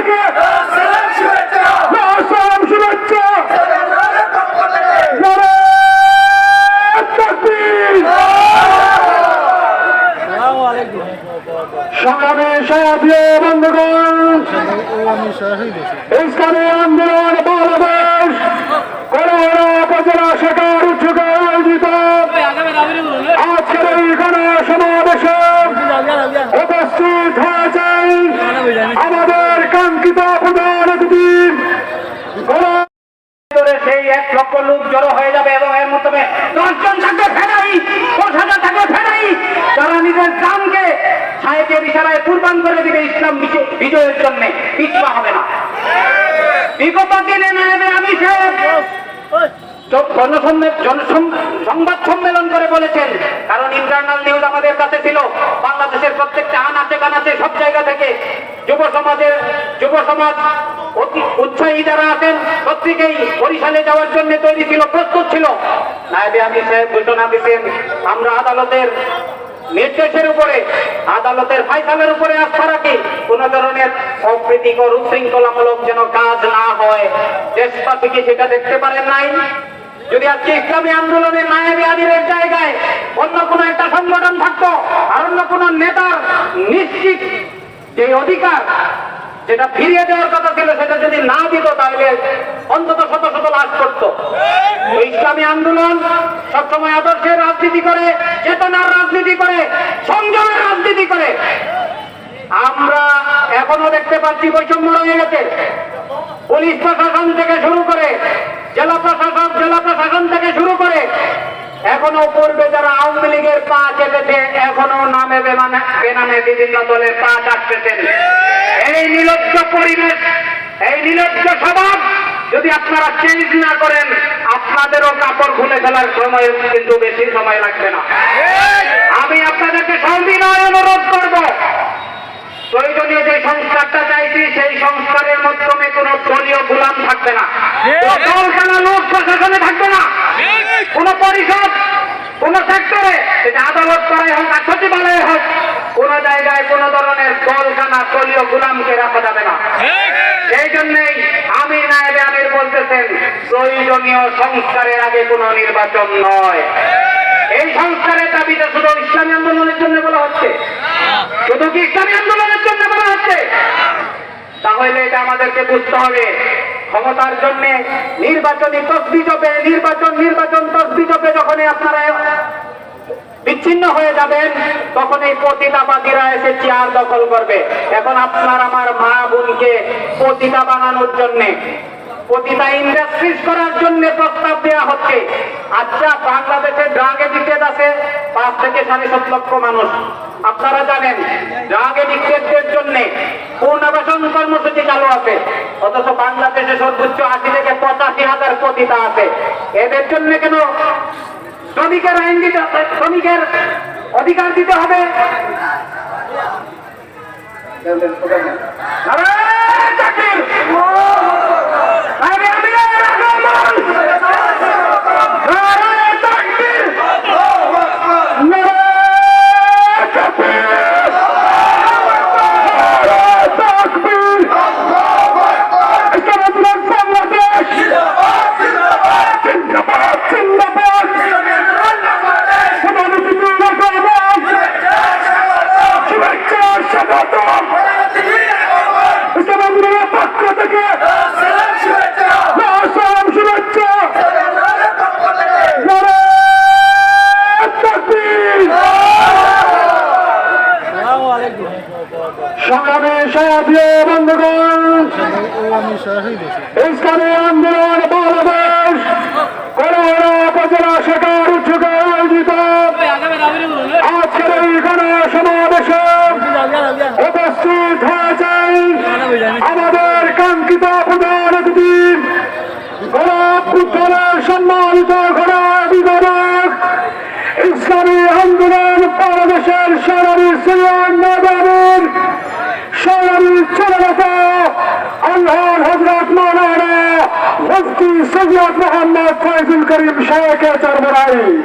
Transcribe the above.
থেকে। সালাম শুভেচ্ছা। বন্ধুগণ। ইসলামী আন্দোলন বাংলাদেশ করোনা উপজেলা শাখার উচ্চকে আয়োজিত আজকের এই গণ সমাবেশে উপস্থিত হয়েছেন আমাদের কাঙ্ক্ষিত প্রধান অতিথি গণ- ভিতরে সেই এক লক্ষ লোক জড়ো হয়ে যাবে এবং এর মাধ্যমে দশজন থাকবে ফেরাই দশ হাজার থাকবে ফেরাই তারা নিজের জানকে সাহেবের ইশারায় কুরবান করে দিবে ইসলাম বিজয়ের জন্য। পিছপা হবে না। সংবাদ সম্মেলন করে বলেছেন, কারণ ইন্টারনাল নিউজ আমাদের কাছে ছিল, বাংলাদেশের প্রত্যেকটা আনাচে কানাচে সব জায়গা থেকে যুব সমাজের যুব সমাজ অতি উৎসাহী যারা আছেন, প্রত্যেকেই বরিশালে যাওয়ার জন্য তৈরি ছিল, প্রস্তুত ছিল। নায়বে আমি সাহেব ঘোষণা দিচ্ছেন আমরা আদালতের নির্দেশের উপরে, আদালতের ফাইসালের উপরে আস্থা রাখি, কোন ধরনের অপ্রীতিকর উশৃঙ্খলামূলক যেন কাজ না হয়। দেশবাসী কি সেটা দেখতে পারেন নাই? যদি আজকে ইসলামী আন্দোলনের নায়েবে আদিরের জায়গায় অন্য কোনো একটা সংগঠন থাকতো, আর অন্য কোনো নেতার নিশ্চিত যে অধিকার যেটা ফিরিয়ে দেওয়ার কথা ছিল, সেটা যদি না দিত, তাহলে অন্তত শত শত লাভ করতো ইসলামী আন্দোলন সবসময় আদর্শের রাজনীতি করে চেতনার রাজনীতি করে সংযমের রাজনীতি করে আমরা এখনও দেখতে পাচ্ছি বৈষম্য রয়ে গেছে। পুলিশ প্রশাসন থেকে শুরু করে জেলা প্রশাসক, জেলা প্রশাসন থেকে শুরু করে এখনও পূর্বে যারা আওয়ামী লীগের পা চেপেছে, এখনও নামে বেমানে, বেনামে বিভিন্ন দলের পা ডাকতেছেন এই নিলজ্জ পরিবেশ, এই নিলজ্জ স্বভাব যদি আপনারা চেঞ্জ না করেন, আপনাদেরও কাপড় খুলে ফেলার সময় কিন্তু বেশি সময় লাগবে না। আমি আপনাদেরকে সবিনয় অনুরোধ করব। প্রয়োজনীয় যে সংস্কারটা চাইছি সেই সংস্কারের মাধ্যমে কোন দলীয় গোলাম থাকবে না। দলখানা লোক প্রশাসনে থাকবে না। কোন পরিষদ কোন সেক্টরে সেটা আদালত করাই হোক আর সচিবালয়ে হোক কোন জায়গায় কোন ধরনের দলখানা দলীয় গোলামকে রাখা যাবে না। সেই জন্যই আমি নায়েবে আমির বলতেছেন প্রয়োজনীয় সংস্কারের আগে কোন নির্বাচন নয়। এই সংস্কারের দাবিটা শুধু ইসলামী আন্দোলনের জন্য বলা হচ্ছে। শুধু কি ইসলামী আন্দোলনের জন্য বলা হচ্ছে? তাহলে এটা আমাদেরকে বুঝতে হবে। ক্ষমতার জন্য নির্বাচনী তসবি জপে নির্বাচন নির্বাচন তসবি জপে যখনই আপনারা বিচ্ছিন্ন হয়ে যাবেন তখন এই পতিতাবাদীরা এসে চেয়ার দখল করবে। এখন আপনার আমার মা বোনকে পতিতা বানানোর জন্যে পতিতা ইন্ডাস্ট্রিজ করার জন্য প্রস্তাব দেওয়া হচ্ছে। আচ্ছা বাংলাদেশে ড্রাগ এডিক্টেড আছে, পাঁচ থেকে সাড়ে সাত লক্ষ মানুষ। আপনারা জানেন ড্রাগ এডিক্টেডদের জন্য পুনর্বাসন কর্মসূচি চালু আছে। অথচ বাংলাদেশে সর্বোচ্চ আশি থেকে পঁচাশি হাজার পতিতা আছে। এদের জন্য কেন শ্রমিকের আইন দিতে শ্রমিকের অধিকার দিতে হবে? ইসলামী আন্দোলন, বাংলাদেশ। করোনা উপজেলা শাখার উচ্চকে আয়োজিত। আজকের এই গণ সমাবেশে উপস্থিত হয়েছেন আমাদের কাঙ্ক্ষিত প্রধান অতিথি উদ্যানের সম্মানিত ঘোড়া বিধায়ক ইসলামী আন্দোলন বাংলাদেশের সারারি সিরিয়ান নবাবের সারারি ছেলেটা الآن حضرات مولانا مفتي سيد محمد فايز الكريم شاكر مرعي